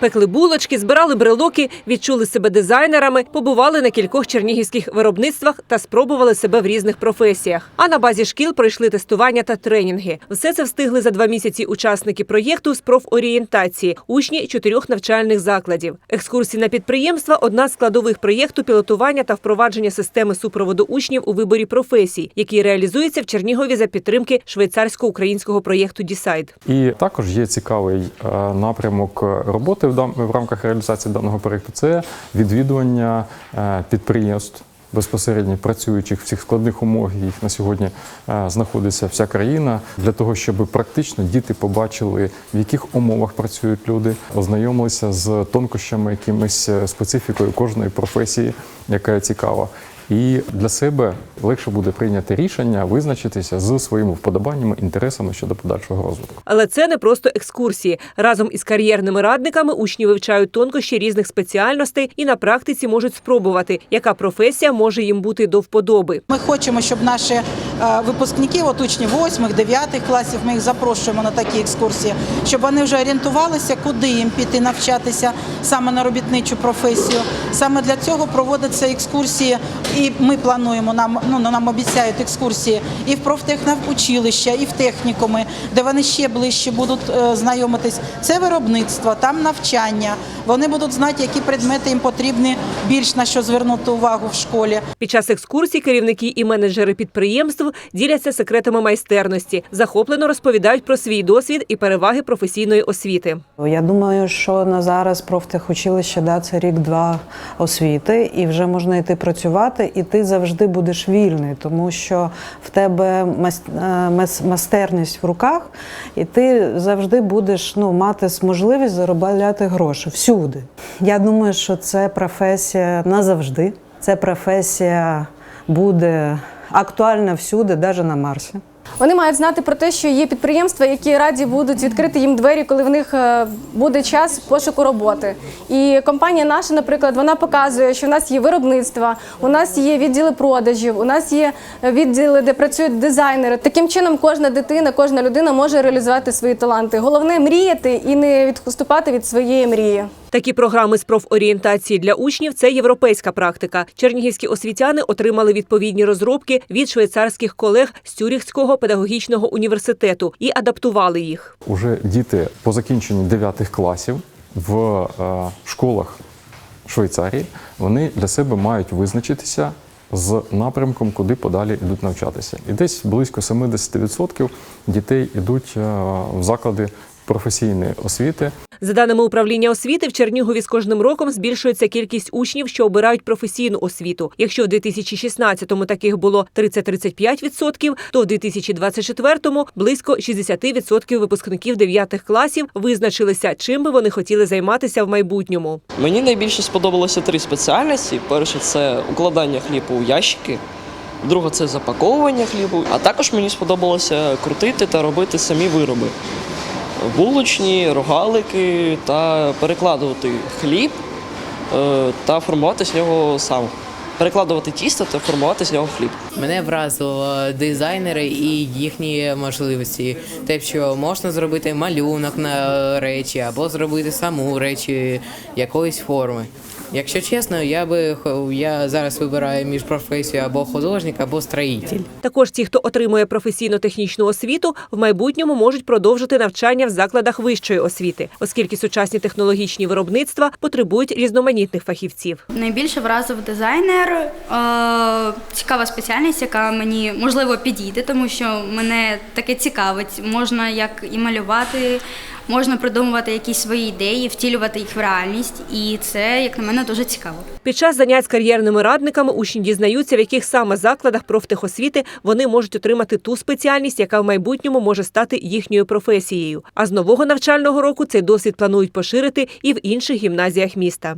Пекли булочки, збирали брелоки, відчули себе дизайнерами, побували на кількох чернігівських виробництвах та спробували себе в різних професіях. А на базі шкіл пройшли тестування та тренінги. Все це встигли за два місяці учасники проєкту з профорієнтації, учні чотирьох навчальних закладів. Екскурсії на підприємства одна з складових проєкту пілотування та впровадження системи супроводу учнів у виборі професій, який реалізується в Чернігові за підтримки швейцарсько-українського проєкту Дісайд. І також є цікавий е, напрямок роботи в в рамках реалізації даного проєкту. Це відвідування е, підприємств. Безпосередньо працюючих в цих складних умовах, їх на сьогодні е, знаходиться вся країна для того, щоб практично діти побачили, в яких умовах працюють люди, ознайомилися з тонкощами, якимись е, специфікою кожної професії, яка цікава. І для себе легше буде прийняти рішення, визначитися з своїми вподобаннями, інтересами щодо подальшого розвитку. Але це не просто екскурсії. Разом із кар'єрними радниками учні вивчають тонкощі різних спеціальностей і на практиці можуть спробувати, яка професія може їм бути до вподоби. Ми хочемо, щоб наші е, випускники, от учні 8, 9 класів, ми їх запрошуємо на такі екскурсії, щоб вони вже орієнтувалися, куди їм піти навчатися саме на робітничу професію. Саме для цього проводяться екскурсії, і ми плануємо нам ну нам обіцяють екскурсії і в профтехнавучилища, і в технікуми, де вони ще ближче будуть е, знайомитись. Це виробництво, там навчання. Вони будуть знати, які предмети їм потрібні більш на що звернути увагу в школі. Під час екскурсій керівники і менеджери підприємств діляться секретами майстерності, захоплено розповідають про свій досвід і переваги професійної освіти. Я думаю, що на зараз профтехучилище да, це рік-два освіти, і вже можна йти працювати, і ти завжди будеш вільний, тому що в тебе е, майстерність в руках, і ти завжди будеш ну, мати можливість заробляти гроші всюди. Я думаю, що це професія назавжди. Це професія буде актуальна всюди, навіть на Марсі. Вони мають знати про те, що є підприємства, які раді будуть відкрити їм двері, коли в них е, буде час пошуку роботи. І компанія наша, наприклад, вона показує, що в нас є виробництва, у нас є відділи продажів, у нас є відділи, де працюють дизайнери. Таким чином, кожна дитина, кожна людина може реалізувати свої таланти. Головне мріяти і не відступати від своєї мрії. Такі програми з профорієнтації для учнів це європейська практика. Чернігівські освітяни отримали відповідні розробки від швейцарських колег з Цюріхського педагогічного університету і адаптували їх. Уже діти по закінченні 9 класів в е, школах Швейцарії вони для себе мають визначитися з напрямком, куди подалі йдуть навчатися. І десь близько 70% дітей йдуть е, в заклади професійної освіти. За даними управління освіти, в Чернігові з кожним роком збільшується кількість учнів, що обирають професійну освіту. Якщо в 2016-му таких було 30-35%, то в 2024-му близько 60% випускників 9 класів визначилися, чим би вони хотіли займатися в майбутньому. Мені найбільше сподобалося три спеціальності. Перше це укладання хлібу у ящики, друге це запаковування хлібу, а також мені сподобалося крутити та робити самі вироби. Булочні, рогалики та перекладувати хліб е, та формувати з нього сам. Перекладувати тісто та формувати з нього хліб. Мене вразило дизайнери і їхні можливості. Те, що можна зробити малюнок на речі або зробити саму речі якоїсь форми. Якщо чесно, я би хо- я зараз вибираю між професією або художник, або строїтель. Також ті, хто отримує професійно-технічну освіту, в майбутньому можуть продовжити навчання в закладах вищої освіти, оскільки сучасні технологічні виробництва потребують різноманітних фахівців. Найбільше вразив дизайнер. Е, цікава спеціальність, яка мені можливо підійде, тому що мене таке цікавить. Можна як і малювати, можна придумувати якісь свої ідеї, втілювати їх в реальність, і це, як на мене, дуже цікаво. Під час занять з кар'єрними радниками учні дізнаються, в яких саме закладах профтехосвіти вони можуть отримати ту спеціальність, яка в майбутньому може стати їхньою професією. А з нового навчального року цей досвід планують поширити і в інших гімназіях міста.